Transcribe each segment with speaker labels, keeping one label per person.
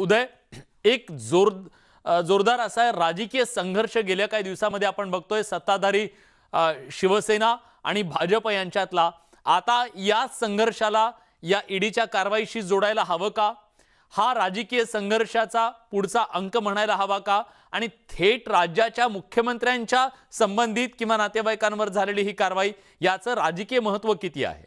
Speaker 1: उदय एक जोर जोरदार असा राजकीय संघर्ष गेल्या काही दिवसामध्ये आपण बघतोय. सत्ताधारी शिवसेना आणि भाजप यांच्यातला. आता या संघर्षाला या ईडीच्या कारवाईशी जोडायला हवं का? हा राजकीय संघर्षाचा पुढचा अंक म्हणायला हवा का? आणि थेट राज्याच्या मुख्यमंत्र्यांच्या संबंधित किंवा नातेवाईकांवर झालेली ही कारवाई याचं राजकीय महत्त्व किती आहे
Speaker 2: अ,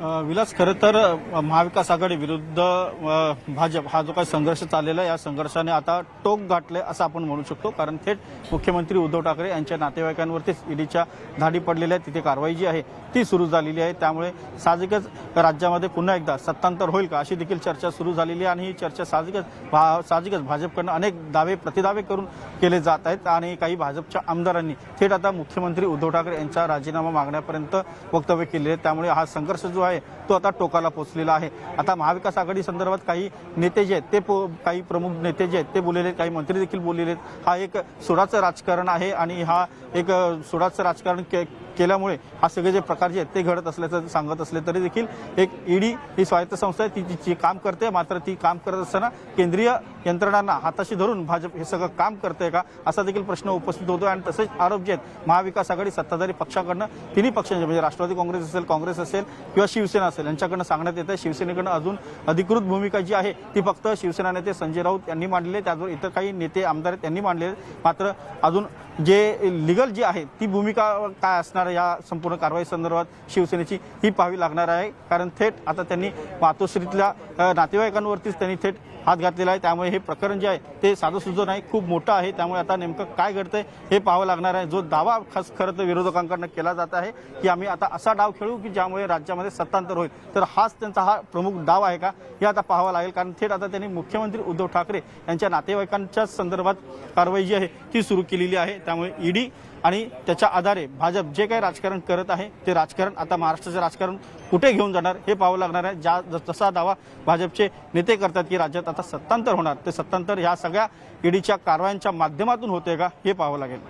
Speaker 2: विलास खरं तर महाविकास आघाडी विरुद्ध भाजप हा जो काही संघर्ष चाललेला आहे या संघर्षाने आता टोक गाठले असं आपण म्हणू शकतो. कारण थेट मुख्यमंत्री उद्धव ठाकरे यांच्या नातेवाईकांवरतीच ईडीच्या धाडी पडलेल्या आहेत. तिथे कारवाई जी आहे ती सुरू झालेली आहे. त्यामुळे साहजिकच राज्यामध्ये पुन्हा एकदा सत्तांतर होईल का अशी देखील चर्चा सुरू झालेली आहे. आणि ही चर्चा साहजिकच भा- साहजिकच भाजपकडनं अनेक दावे प्रतिदावे करून केले जात आहेत. आणि काही भाजपच्या आमदारांनी थेट आता मुख्यमंत्री उद्धव ठाकरे यांचा राजीनामा मागण्यापर्यंत वक्तव्य केले आहे त्यामुळे हा संघर्ष जो आहे तो आता टोकाला पोहोचलेला आहे. आता महाविकास आघाडी संदर्भात काही नेते जे आहेत ते पो- काही प्रमुख नेते जे आहेत ते बोललेले आहेत काही मंत्री देखील बोललेले आहेत. हा एक सुडाचं राजकारण आहे आणि हा एक सुडाचं राजकारण के केल्यामुळे हा सगळे जे प्रकार जे आहेत ते घडत असल्याचं सांगत असले तरी देखील एक ईडी ही स्वायत्त संस्था आहे ती जी काम करते मात्र ती काम करत असताना केंद्रीय यंत्रणांना हाताशी धरून भाजप हे सगळं काम करते का असा देखील प्रश्न उपस्थित होतो आणि तसेच आरोप जे आहेत महाविकास आघाडी सत्ताधारी पक्षाकडनं तिन्ही पक्षांचे म्हणजे राष्ट्रवादी काँग्रेस असेल काँग्रेस असेल किंवा शिवसेना असेल यांच्याकडनं सांगण्यात येतं शिवसेनेकडनं अजून अधिकृत भूमिका जी आहे ती फक्त शिवसेना नेते संजय राऊत यांनी मांडली आहे. त्याचबरोबर इतर काही नेते आमदार आहेत त्यांनी मांडले मात्र अजून जे लिगल जी आहे ती भूमिका काय असणार या संपूर्ण कारवाई संदर्भात शिवसेनेची ही पाहावी लागणार आहे. कारण थेट आता त्यांनी मातोश्रीतल्या नातेवाईकांवरतीच त्यांनी थेट हात घातलेला आहे. त्यामुळे हे प्रकरण जे आहे ते साधं सुद्धा नाही खूप मोठं आहे. त्यामुळे आता नेमकं काय घडतंय हे पाहावं लागणार आहे. जो दावा खास खरं तर विरोधकांकडनं केला जात आहे की आम्ही आता असा डाव खेळू की ज्यामुळे राज्यामध्ये सत्तांतर होईल. तर हाच त्यांचा हा प्रमुख डाव आहे का हे आता पाहावं लागेल. कारण थेट आता त्यांनी मुख्यमंत्री उद्धव ठाकरे यांच्या नातेवाईकांच्या संदर्भात कारवाई जी आहे ती सुरू केलेली आहे. त्यामुळे ईडी आणि त्याच्या आधारे भाजप जे काही राजकारण करत आहे ते राजकारण आता महाराष्ट्राचं राजकारण कुठे घेऊन जाणार हे पाहावं लागणार आहे. ज्या जसा दावा भाजपचे नेते करतात की राज्यात आता सत्तांतर होणार. ते सत्तांतर ह्या सगळ्या ईडीच्या कारवायांच्या माध्यमातून होते का हे पाहावं लागेल.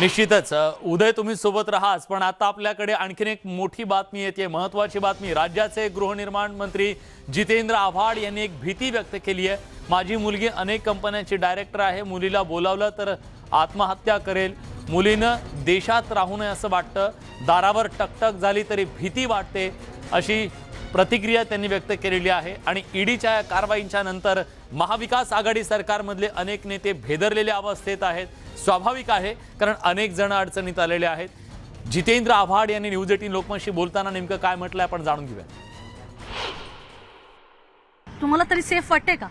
Speaker 1: निश्चितच उदय तुम्ही सोबत राहाच पण आता आपल्याकडे आणखीन एक मोठी बातमी येते महत्वाची बातमी. राज्याचे गृहनिर्माण मंत्री जितेंद्र आव्हाड यांनी एक भीती व्यक्त केली आहे. माझी मुलगी अनेक कंपन्यांची डायरेक्टर आहे मुलीला बोलावलं तर आत्महत्या करेल. मुलीनं देशात राहू नये असं वाटतं. दारावर टकटक झाली तरी भीती वाटते अशी प्रतिक्रिया त्यांनी व्यक्त केलेली आहे. आणि ईडीच्या या कारवाईंच्या नंतर महाविकास आघाडी सरकारमधले अनेक नेते भेदरलेल्या अवस्थेत आहेत. स्वाभाविक आहे कारण अनेक जण अडचणीत आलेले आहेत. जितेंद्र आव्हाड यांनी न्यूज एटीन लोकमतशी बोलताना नेमकं काय म्हटलंय आपण जाणून घेऊया.
Speaker 3: तुम्हाला तरी सेफ वाटते का?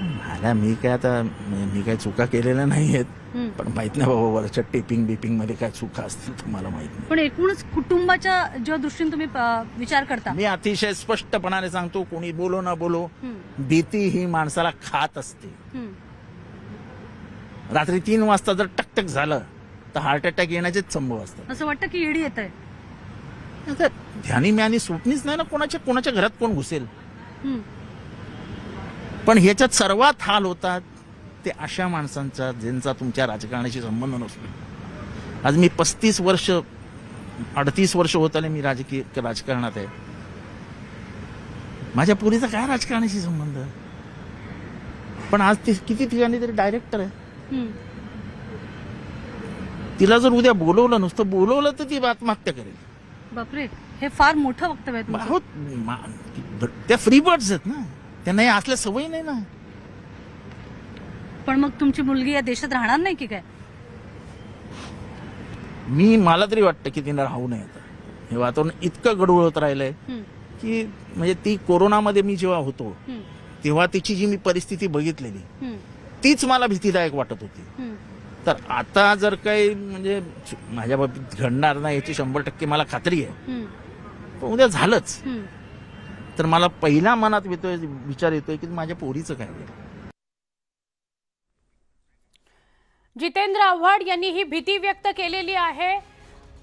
Speaker 4: मला मी काय आता मी काय चुका केलेल्या नाही आहेत. पण माहीत नाही बाबा वरच्या टिपिंग बिपिंगमध्ये काय चुका असतील तर मला माहीत
Speaker 3: पण एकूणच कुटुंबाच्या ज्या दृष्टीने तुम्ही अ, विचार करता.
Speaker 4: नाही मी अतिशय स्पष्टपणाने सांगतो कोणी बोलो ना बोलो भीती ही माणसाला खात असते. रात्री तीन वाजता जर टकटक झालं तर हार्ट अटॅक येण्याचेच संभव असतात.
Speaker 3: असं वाटतं की ईडी येत आहे
Speaker 4: आता ध्यानी म्यानी सुटणीच नाही ना कोणाच्या कोणाच्या घरात कोण घुसेल? पण ह्याच्यात सर्वात हाल होतात ते अशा माणसांचा ज्यांचा तुमच्या राजकारणाशी संबंध नसतो. आज मी पस्तीस वर्ष अडतीस वर्ष होत आले मी राजकीय राजकारणात आहे. माझ्या पुरीचा काय राजकारणाशी संबंध? पण आज ती किती ठिकाणी तरी डायरेक्टर आहे. तिला जर उद्या बोलवलं नुसतं बोलवलं तर ती आत्महत्या करेल.
Speaker 3: बापरे हे फार मोठं वक्तव्य
Speaker 4: मा- त्या फ्री बर्ड्स आहेत ना. त्यांना हे असल्या सवयी नाही ना.
Speaker 3: पण मग तुमची मुलगी या देशात राहणार नाही की काय?
Speaker 4: मी मला तरी वाटतं की तिने राहू नये आता. हे वातावरण इतकं गडूळ होत राहिलंय की म्हणजे ती कोरोनामध्ये मी जेव्हा होतो तेव्हा तिची जी मी परिस्थिती बघितलेली तीच मला भीतीदायक वाटत होती. तर आता जर काही म्हणजे माझ्या बाबतीत घडणार नाही याची शंभर टक्के मला खात्री आहे. पण उद्या झालंच. तर मला पहिला मनात येतोय विचार येतोय की माझ्या पोरीचं काय
Speaker 5: जितेंद्र आव्हाड यांनी ही भीती व्यक्त केलेली आहे.